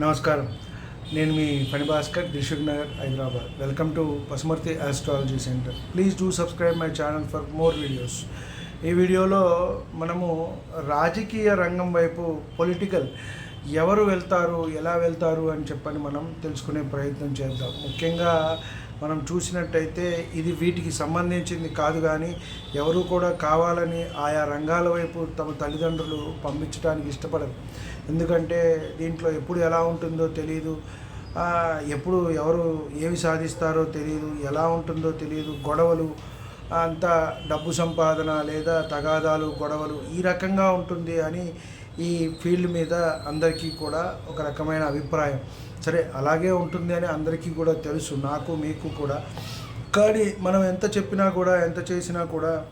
నమస్కారం. నేను మీ Phani Bhaskar Dilsukh Nagar Hyderabad. Welcome to Pasumarthi astrology centre please do subscribe my channel for more videos ఈ వీడియోలో మనము రాజకీయ రంగం వైపు పొలిటికల్ ఎవరు వెళ్తారు ఎలా వెళ్తారు అని చెప్పని మనం తెలుసుకునే ప్రయత్నం చేద్దాం. ముఖ్యంగా మనం చూసినట్టయితే ఇది వీటికి సంబంధించింది కాదు కానీ ఎవరు కూడా కావాలని ఆయా రంగాల వైపు తమ తల్లిదండ్రులు పంపించడానికి ఇష్టపడరు. ఎందుకంటే దీంట్లో ఎప్పుడు ఎలా ఉంటుందో తెలియదు ఎప్పుడు ఎవరు ఏమి సాధిస్తారో తెలియదు ఎలా ఉంటుందో తెలియదు గొడవలు అంత డబ్బు సంపాదన లేదా తగాదాలు గొడవలు ఈ రకంగా ఉంటుంది అని ఈ ఫీల్డ్ మీద అందరికీ కూడా ఒక రకమైన అభిప్రాయం. సరే అలాగే ఉంటుంది అని అందరికీ కూడా తెలుసు నాకు మీకు కూడా. కానీ మనం ఎంత చెప్పినా కూడా ఎంత చేసినా కూడా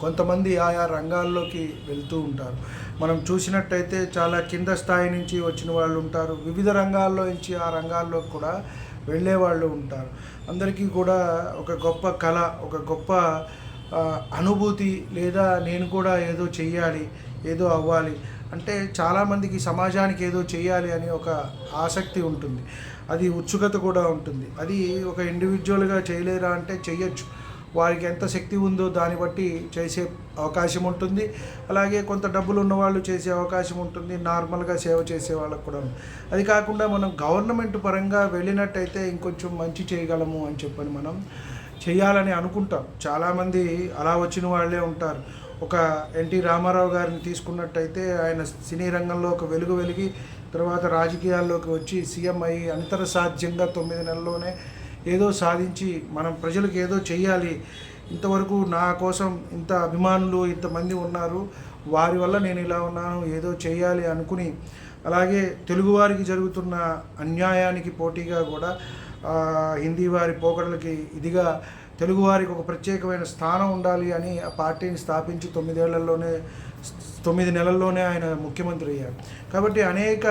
కొంతమంది ఆయా రంగాల్లోకి వెళ్తూ ఉంటారు. మనం చూసినట్టయితే చాలా కింద స్థాయి నుంచి వచ్చిన వాళ్ళు ఉంటారు. వివిధ రంగాల్లో నుంచి ఆ రంగాల్లో కూడా వెళ్ళే వాళ్ళు ఉంటారు. అందరికీ కూడా ఒక గొప్ప కళ ఒక గొప్ప అనుభూతి లేదా నేను కూడా ఏదో చెయ్యాలి ఏదో అవ్వాలి అంటే చాలామందికి సమాజానికి ఏదో చేయాలి అని ఒక ఆసక్తి ఉంటుంది. అది ఉత్సుకత కూడా ఉంటుంది. అది ఒక ఇండివిజువల్గా చేయలేరా అంటే చెయ్యొచ్చు. వారికి ఎంత శక్తి ఉందో దాన్ని బట్టి చేసే అవకాశం ఉంటుంది. అలాగే కొంత డబ్బులు ఉన్న వాళ్ళు చేసే అవకాశం ఉంటుంది. నార్మల్గా సేవ చేసే వాళ్ళకు కూడా అది కాకుండా మనం గవర్నమెంట్ పరంగా వెళ్ళినట్టయితే ఇంకొంచెం మంచి చేయగలము అని చెప్పని మనం చేయాలని అనుకుంటాం. చాలామంది అలా వచ్చిన వాళ్ళే ఉంటారు. ఒక ఎన్టీ రామారావు గారిని తీసుకున్నట్టయితే ఆయన సినీ రంగంలో ఒక వెలుగు వెలిగి తర్వాత రాజకీయాల్లోకి వచ్చి సీఎం అయ్యి అంతర సాధ్యంగా తొమ్మిది నెలల్లోనే ఏదో సాధించి మనం ప్రజలకు ఏదో చెయ్యాలి. ఇంతవరకు నా కోసం ఇంత అభిమానులు ఇంతమంది ఉన్నారు. వారి వల్ల నేను ఇలా ఉన్నాను ఏదో చేయాలి అనుకుని అలాగే తెలుగువారికి జరుగుతున్న అన్యాయానికి పోటీగా కూడా హిందీ వారి పోకడలకి ఇదిగా తెలుగువారికి ఒక ప్రత్యేకమైన స్థానం ఉండాలి అని ఆ పార్టీని స్థాపించి తొమ్మిదేళ్ళలోనే తొమ్మిది నెలల్లోనే ఆయన ముఖ్యమంత్రి అయ్యారు. కాబట్టి అనేక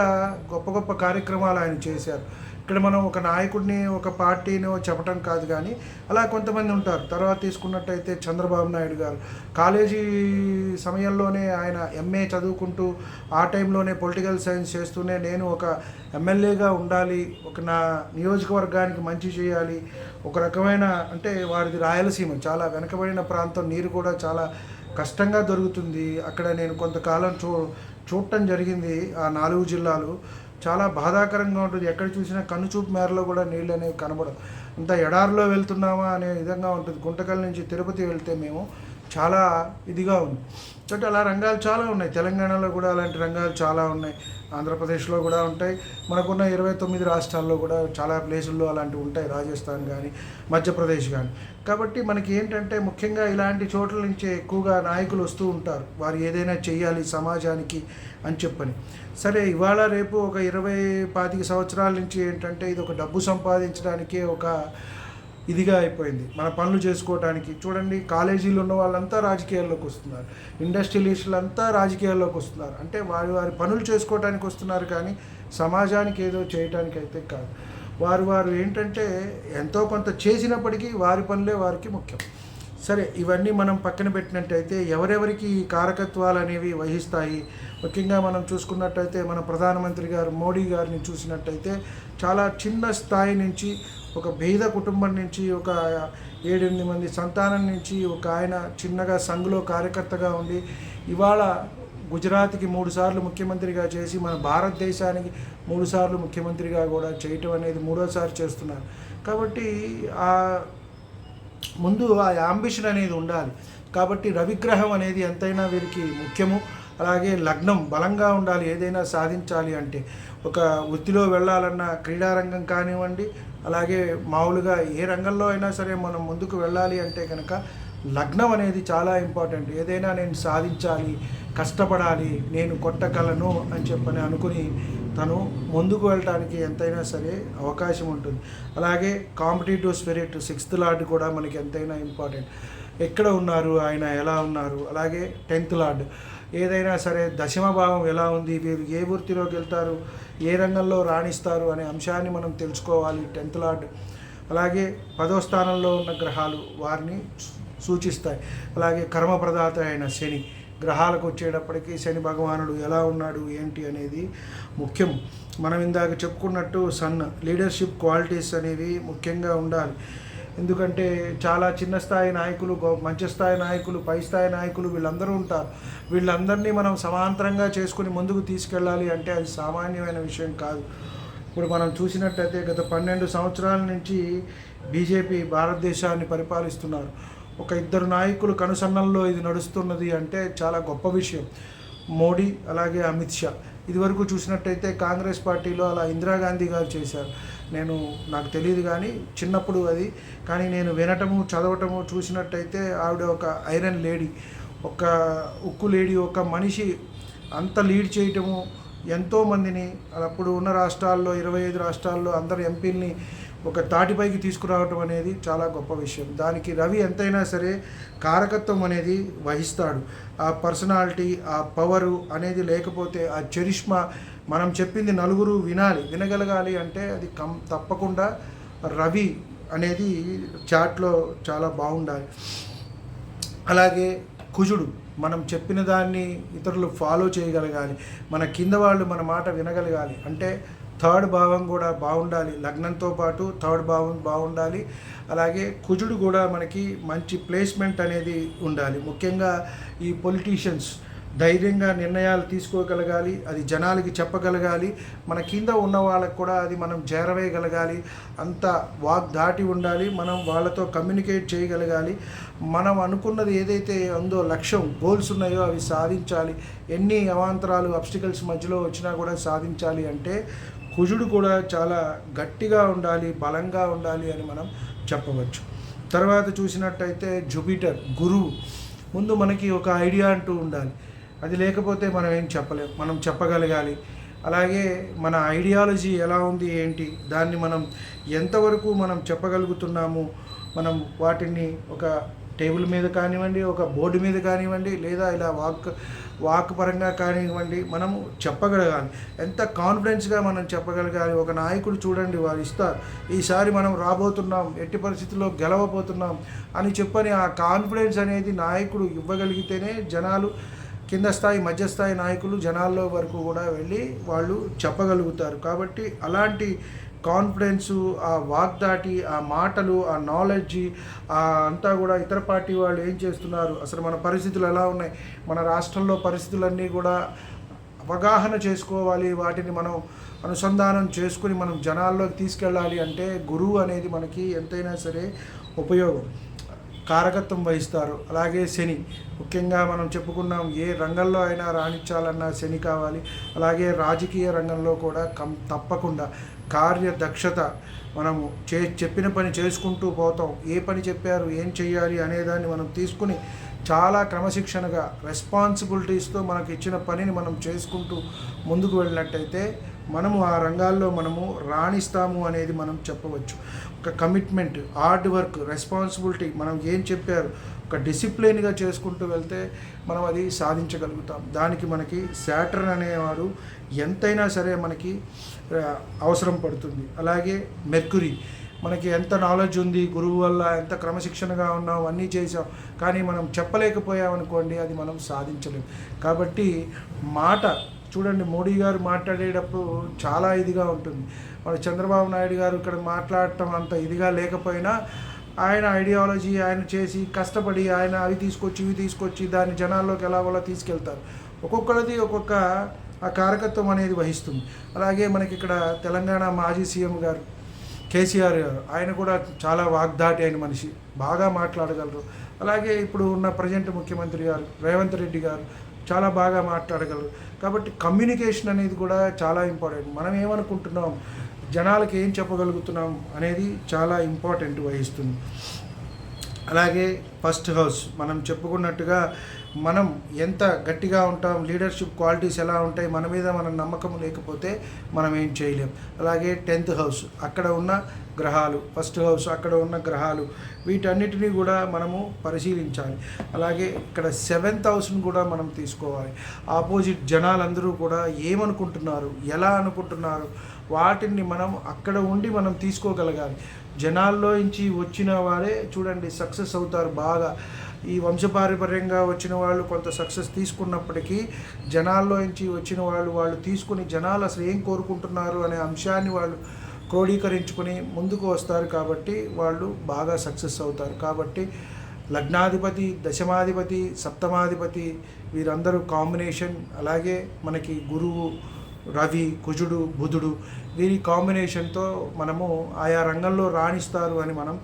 గొప్ప గొప్ప కార్యక్రమాలు ఆయన చేశారు. ఇక్కడ మనం ఒక నాయకుడిని ఒక పార్టీని చెప్పటం కాదు కానీ అలా కొంతమంది ఉంటారు. తర్వాత తీసుకున్నట్టయితే చంద్రబాబు నాయుడు గారు. కాలేజీ సమయంలోనే ఆయన ఎంఏ చదువుకుంటూ ఆ టైంలోనే పొలిటికల్ సైన్స్ చేస్తూనే నేను ఒక ఎమ్మెల్యేగా ఉండాలి ఒక నా నియోజకవర్గానికి మంచి చేయాలి ఒక రకమైన అంటే వారిది రాయలసీమ చాలా వెనకబడిన ప్రాంతం నీరు కూడా చాలా కష్టంగా దొరుకుతుంది. అక్కడ నేను కొంతకాలం చూ చూడటం జరిగింది ఆ నాలుగు జిల్లాలు. చాలా బాధాకరంగా ఉంటుంది. ఎక్కడ చూసినా కనుచూపు మేరలో కూడా నీళ్ళు అనేవి కనబడవు. ఇంత ఎడారిలో వెళ్తున్నామా అనే విధంగా ఉంటుంది. గుంటకల్ నుంచి తిరుపతి వెళ్తే మేము చాలా ఇదిగా ఉంది. కాబట్టి అలా రంగాలు చాలా ఉన్నాయి. తెలంగాణలో కూడా అలాంటి రంగాలు చాలా ఉన్నాయి. ఆంధ్రప్రదేశ్లో కూడా ఉంటాయి. మనకున్న ఇరవై తొమ్మిది రాష్ట్రాల్లో కూడా చాలా ప్లేసుల్లో అలాంటివి ఉంటాయి. రాజస్థాన్ కానీ మధ్యప్రదేశ్ కానీ. కాబట్టి మనకి ఏంటంటే ముఖ్యంగా ఇలాంటి చోట్ల నుంచే ఎక్కువగా నాయకులు వస్తూ ఉంటారు. వారు ఏదైనా చేయాలి సమాజానికి అని చెప్పని. సరే ఇవాళ రేపు ఒక ఇరవై పాతిక సంవత్సరాల నుంచి ఏంటంటే ఇది ఒక డబ్బు సంపాదించడానికే ఒక ఇదిగా అయిపోయింది. మన పనులు చేసుకోవడానికి చూడండి కాలేజీలో ఉన్న వాళ్ళంతా రాజకీయాల్లోకి వస్తున్నారు. ఇండస్ట్రియలిస్టులు అంతా రాజకీయాల్లోకి వస్తున్నారు. అంటే వారి వారి పనులు చేసుకోవడానికి వస్తున్నారు కానీ సమాజానికి ఏదో చేయటానికి అయితే కాదు. వారు వారు ఏంటంటే ఎంతో కొంత చేసినప్పటికీ వారి పనులే వారికి ముఖ్యం. సరే ఇవన్నీ మనం పక్కన పెట్టినట్టయితే ఎవరెవరికి ఈ కారకత్వాలు అనేవి వహిస్తాయి? ముఖ్యంగా మనం చూసుకున్నట్టయితే మన ప్రధానమంత్రి గారు మోడీ గారిని చూసినట్టయితే చాలా చిన్న స్థాయి నుంచి ఒక బీద కుటుంబం నుంచి ఒక ఏడెనిమిది మంది సంతానం నుంచి ఒక ఆయన చిన్నగా సంఘులో కార్యకర్తగా ఉండి ఇవాళ గుజరాత్కి మూడు సార్లు ముఖ్యమంత్రిగా చేసి మన భారతదేశానికి మూడు సార్లు ముఖ్యమంత్రిగా కూడా చేయటం అనేది మూడోసారి చేస్తున్నారు. కాబట్టి ఆ ముందు ఆ యాంబిషన్ అనేది ఉండాలి. కాబట్టి రవిగ్రహం అనేది ఎంతైనా వీరికి ముఖ్యము. అలాగే లగ్నం బలంగా ఉండాలి ఏదైనా సాధించాలి అంటే. ఒక వృత్తిలో వెళ్ళాలన్నా క్రీడారంగం కానివ్వండి అలాగే మామూలుగా ఏ రంగంలో అయినా సరే మనం ముందుకు వెళ్ళాలి అంటే కనుక లగ్నం అనేది చాలా ఇంపార్టెంట్. ఏదైనా నేను సాధించాలి కష్టపడాలి నేను కొట్టగలను అని చెప్పని అనుకుని తను ముందుకు వెళ్ళడానికి ఎంతైనా సరే అవకాశం ఉంటుంది. అలాగే కాంపిటేటివ్ స్పిరిట్ సిక్స్త్ లార్డ్ కూడా మనకి ఎంతైనా ఇంపార్టెంట్. ఎక్కడ ఉన్నారు ఆయన ఎలా ఉన్నారు? అలాగే టెన్త్ లార్డ్. ఏదైనా సరే దశమ భావం ఎలా ఉంది? వీరు ఏ వృత్తిలోకి వెళ్తారు? ఏ రంగంలో రాణిస్తారు? అనే అంశాన్ని మనం తెలుసుకోవాలి. Tenth lord. అలాగే పదో స్థానంలో ఉన్న గ్రహాలు వారిని సూచిస్తాయి. అలాగే కర్మప్రదాత అయిన శని గ్రహాలకు వచ్చేటప్పటికి శని భగవానుడు ఎలా ఉన్నాడు? ఏంటి అనేది ముఖ్యం. మనం ఇందాక చెప్పుకున్నట్టు సన్ లీడర్షిప్ క్వాలిటీస్ అనేవి ముఖ్యంగా ఉండాలి. ఎందుకంటే చాలా చిన్న స్థాయి నాయకులు గొ- మంచి స్థాయి నాయకులు పై స్థాయి నాయకులు వీళ్ళందరూ ఉంటారు. వీళ్ళందరినీ మనం సమాంతరంగా చేసుకుని ముందుకు తీసుకెళ్ళాలి అంటే అది సామాన్యమైన విషయం కాదు. ఇప్పుడు మనం చూసినట్టయితే గత పన్నెండు సంవత్సరాల నుంచి బీజేపీ భారతదేశాన్ని పరిపాలిస్తున్నారు. ఒక ఇద్దరు నాయకులు కనుసన్నల్లో ఇది నడుస్తున్నది అంటే చాలా గొప్ప విషయం. మోడీ అలాగే అమిత్ షా. ఇదివరకు చూసినట్టయితే కాంగ్రెస్ పార్టీలో అలా ఇందిరాగాంధీ గారు చేశారు. నేను నాకు తెలియదు కానీ చిన్నప్పుడు అది. కానీ నేను వినటము చదవటము చూసినట్టయితే ఆవిడ ఒక ఐరన్ లేడీ ఒక ఉక్కు లేడీ ఒక మనిషి అంత లీడ్ చేయటము ఎంతోమందిని అప్పుడు ఉన్న రాష్ట్రాల్లో ఇరవై ఐదు రాష్ట్రాల్లో అందరు ఎంపీల్ని ఒక తాటిపైకి తీసుకురావటం అనేది చాలా గొప్ప విషయం. దానికి రవి ఎంతైనా సరే కారకత్వం అనేది వహిస్తాడు. ఆ పర్సనాలిటీ ఆ పవరు అనేది లేకపోతే ఆ చరిష్మా మనం చెప్పింది నలుగురు వినాలి వినగలగాలి అంటే అది కం తప్పకుండా రవి అనేది చాట్లో చాలా బాగుండాలి. అలాగే కుజుడు మనం చెప్పిన దాన్ని ఇతరులు ఫాలో చేయగలగాలి. మన కింద వాళ్ళు మన మాట వినగలగాలి. అంటే థర్డ్ భావం కూడా బాగుండాలి. లగ్నంతో పాటు థర్డ్ భావం బాగుండాలి. అలాగే కుజుడు కూడా మనకి మంచి ప్లేస్మెంట్ అనేది ఉండాలి. ముఖ్యంగా ఈ పొలిటీషియన్స్ ధైర్యంగా నిర్ణయాలు తీసుకోగలగాలి అది జనాలకి చెప్పగలగాలి మన కింద ఉన్న వాళ్ళకు కూడా అది మనం చేరవేయగలగాలి అంత వాక్ దాటి ఉండాలి మనం వాళ్ళతో కమ్యూనికేట్ చేయగలగాలి మనం అనుకున్నది ఏదైతే ఉందో లక్ష్యం గోల్స్ ఉన్నాయో అవి సాధించాలి ఎన్ని అవాంతరాలు అబ్స్టికల్స్ మధ్యలో వచ్చినా కూడా సాధించాలి అంటే కుజుడు కూడా చాలా గట్టిగా ఉండాలి బలంగా ఉండాలి అని మనం చెప్పవచ్చు. తర్వాత చూసినట్టయితే జూపిటర్ గురువు ముందు మనకి ఒక ఐడియా అంటూ ఉండాలి. అది లేకపోతే మనం ఏం చెప్పలేం. మనం చెప్పగలగాలి. అలాగే మన ఐడియాలజీ ఎలా ఉంది ఏంటి? దాన్ని మనం ఎంతవరకు మనం చెప్పగలుగుతున్నాము? మనం వాటిని ఒక టేబుల్ మీద కానివ్వండి ఒక బోర్డు మీద కానివ్వండి లేదా ఇలా వాక్ వాక్ పరంగా కానివ్వండి మనము చెప్పగలగాలి. ఎంత కాన్ఫిడెన్స్గా మనం చెప్పగలగాలి? ఒక నాయకుడు చూడండి వారు ఇస్తారు. ఈసారి మనం రాబోతున్నాం ఎట్టి పరిస్థితుల్లో గెలవబోతున్నాం అని చెప్పని ఆ కాన్ఫిడెన్స్ అనేది నాయకుడు ఇవ్వగలిగితేనే జనాలు కింద స్థాయి మధ్యస్థాయి నాయకులు జనాల్లో వరకు కూడా వెళ్ళి వాళ్ళు చెప్పగలుగుతారు. కాబట్టి అలాంటి కాన్ఫిడెన్సు ఆ వాగ్దాటి ఆ మాటలు ఆ నాలెడ్జి ఆ అంతా కూడా ఇతర పార్టీ వాళ్ళు ఏం చేస్తున్నారు? అసలు మన పరిస్థితులు ఎలా ఉన్నాయి? మన రాష్ట్రంలో పరిస్థితులన్నీ కూడా అవగాహన చేసుకోవాలి. వాటిని మనం అనుసంధానం చేసుకుని మనం జనాల్లోకి తీసుకెళ్ళాలి అంటే గురువు అనేది మనకి ఎంతైనా సరే ఉపయోగం. కారకత్వం వహిస్తారు. అలాగే శని ముఖ్యంగా మనం చెప్పుకున్నాం ఏ రంగంలో అయినా రాణించాలన్నా శని కావాలి. అలాగే రాజకీయ రంగంలో కూడా కం తప్పకుండా కార్యదక్షత మనము చే చెప్పిన పని చేసుకుంటూ పోతాం. ఏ పని చెప్పారు ఏం చేయాలి అనేదాన్ని మనం తీసుకుని చాలా క్రమశిక్షణగా రెస్పాన్సిబిలిటీస్తో మనకు ఇచ్చిన పనిని మనం చేసుకుంటూ ముందుకు వెళ్ళినట్టయితే మనము ఆ రంగాల్లో మనము రాణిస్తాము అనేది మనం చెప్పవచ్చు. ఒక కమిట్మెంట్ హార్డ్ వర్క్ రెస్పాన్సిబిలిటీ మనం ఏం చెప్పారు? ఒక డిసిప్లిన్గా చేసుకుంటూ వెళ్తే మనం అది సాధించగలుగుతాం. దానికి మనకి శాటర్న్ అనేవాడు ఎంతైనా సరే మనకి అవసరం పడుతుంది. అలాగే మెర్కురీ మనకి ఎంత నాలెడ్జ్ ఉంది గురువు వల్ల ఎంత క్రమశిక్షణగా ఉన్నాం అన్నీ చేసాం కానీ మనం చెప్పలేకపోయామనుకోండి అది మనం సాధించలేం. కాబట్టి మాట చూడండి మోడీ గారు మాట్లాడేటప్పుడు చాలా ఇదిగా ఉంటుంది. మరి చంద్రబాబు నాయుడు గారు ఇక్కడ మాట్లాడటం అంత ఇదిగా లేకపోయినా ఆయన ఐడియాలజీ ఆయన చేసి కష్టపడి ఆయన అవి తీసుకొచ్చి ఇవి తీసుకొచ్చి దాన్ని జనాల్లోకి ఎలాగోలా తీసుకెళ్తారు? ఒక్కొక్కరిది ఒక్కొక్క ఆ కారకత్వం అనేది వహిస్తుంది. అలాగే మనకి ఇక్కడ తెలంగాణ మాజీ సీఎం గారు కేసీఆర్ గారు ఆయన కూడా చాలా వాగ్దాటి అయిన మనిషి. బాగా మాట్లాడగలరు. అలాగే ఇప్పుడు ఉన్న ప్రజెంట్ ముఖ్యమంత్రి గారు రేవంత్ రెడ్డి గారు చాలా బాగా మాట్లాడగలరు. కాబట్టి కమ్యూనికేషన్ అనేది కూడా చాలా ఇంపార్టెంట్ మనం ఏమనుకుంటున్నాం? జనాలకి ఏం చెప్పగలుగుతున్నాం అనేది చాలా ఇంపార్టెంట్ వహిస్తుంది. అలాగే ఫస్ట్ హౌస్ మనం చెప్పుకున్నట్టుగా మనం ఎంత గట్టిగా ఉంటాం లీడర్షిప్ క్వాలిటీస్ ఎలా ఉంటాయి మన మీద మన నమ్మకం లేకపోతే మనం ఏం చేయలేం. అలాగే టెన్త్ హౌస్ అక్కడ ఉన్న గ్రహాలు ఫస్ట్ హౌస్ అక్కడ ఉన్న గ్రహాలు వీటన్నిటిని కూడా మనము పరిశీలించాలి. అలాగే ఇక్కడ సెవెంత్ హౌస్ని కూడా మనం తీసుకోవాలి. ఆపోజిట్ జనాలందరూ కూడా ఏమనుకుంటున్నారు ఎలా అనుకుంటున్నారు వాటిని మనం అక్కడ ఉండి మనం తీసుకోగలగాలి. జనాల్లో నుంచి వచ్చిన వారే చూడండి సక్సెస్ అవుతారు బాగా. ఈ వంశపారంపర్యంగా వచ్చిన వాళ్ళు కొంత సక్సెస్ తీసుకున్నప్పటికీ జనాల్లో నుంచి వచ్చిన వాళ్ళు వాళ్ళు తీసుకుని జనాలు అసలు ఏం కోరుకుంటున్నారు అనే అంశాన్ని వాళ్ళు క్రోడీకరించుకొని ముందుకు వస్తారు కాబట్టి వాళ్ళు బాగా సక్సెస్ అవుతారు. కాబట్టి లగ్నాధిపతి దశమాధిపతి సప్తమాధిపతి వీరందరూ కాంబినేషన్ అలాగే మనకి గురువు రవి కుజుడు బుధుడు వీరి కాంబినేషన్తో మనము ఆయా రంగంలో రాణిస్తారు అని మనం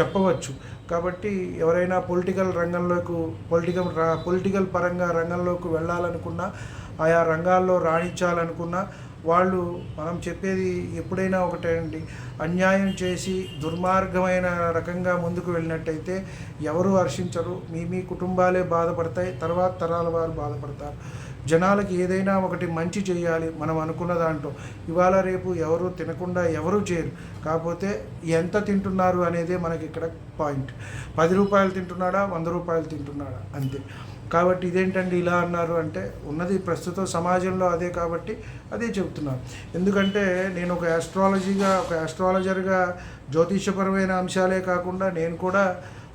చెప్పవచ్చు. కాబట్టి ఎవరైనా పొలిటికల్ రంగంలోకి పొలిటికల్ రా- పొలిటికల్ పరంగా రంగంలోకి వెళ్ళాలనుకున్నా ఆయా రంగాల్లో రాణించాలనుకున్నా వాళ్ళు మనం చెప్పేది ఎప్పుడైనా ఒకటే అండి అన్యాయం చేసి దుర్మార్గమైన రకంగా ముందుకు వెళ్ళినట్టయితే ఎవరు హర్షించరు. మీ మీ కుటుంబాలే బాధపడతాయి. తర్వాత తరాల వారు బాధపడతారు. జనాలకి ఏదైనా ఒకటి మంచి చేయాలి మనం అనుకున్న దాంట్లో. ఇవాళ రేపు ఎవరు తినకుండా ఎవరు చేయరు. కాకపోతే ఎంత తింటున్నారు అనేదే మనకి ఇక్కడ పాయింట్. పది రూపాయలు తింటున్నాడా? వంద రూపాయలు తింటున్నాడా? అంతే. కాబట్టి ఇదేంటండి ఇలా అన్నారు అంటే ఉన్నది ప్రస్తుతం సమాజంలో అదే కాబట్టి అదే చెప్తున్నాను ఎందుకంటే నేను ఒక యాస్ట్రాలజీగా ఒక యాస్ట్రాలజర్గా జ్యోతిషపరమైన అంశాలే కాకుండా నేను కూడా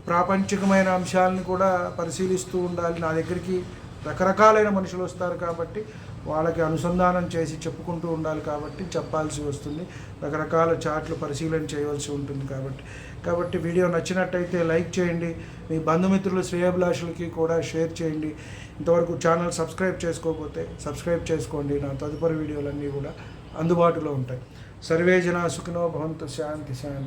ప్రాపంచికమైన అంశాలను కూడా పరిశీలిస్తూ ఉండాలి. నా దగ్గరికి రకరకాలైన మనుషులు వస్తారు కాబట్టి వాళ్ళకి అనుసంధానం చేసి చెప్పుకుంటూ ఉండాలి కాబట్టి చెప్పాల్సి వస్తుంది. రకరకాల చాట్లు పరిశీలన చేయవలసి ఉంటుంది కాబట్టి. కాబట్టి వీడియో నచ్చినట్టయితే లైక్ చేయండి. మీ బంధుమిత్రులు శ్రేయభిలాషులకి కూడా షేర్ చేయండి. ఇంతవరకు ఛానల్ సబ్స్క్రైబ్ చేసుకోకపోతే సబ్స్క్రైబ్ చేసుకోండి. నా తదుపరి వీడియోలన్నీ కూడా అందుబాటులో ఉంటాయి. సర్వే జనా సుఖినో భవంతు శాంతి శాంతి.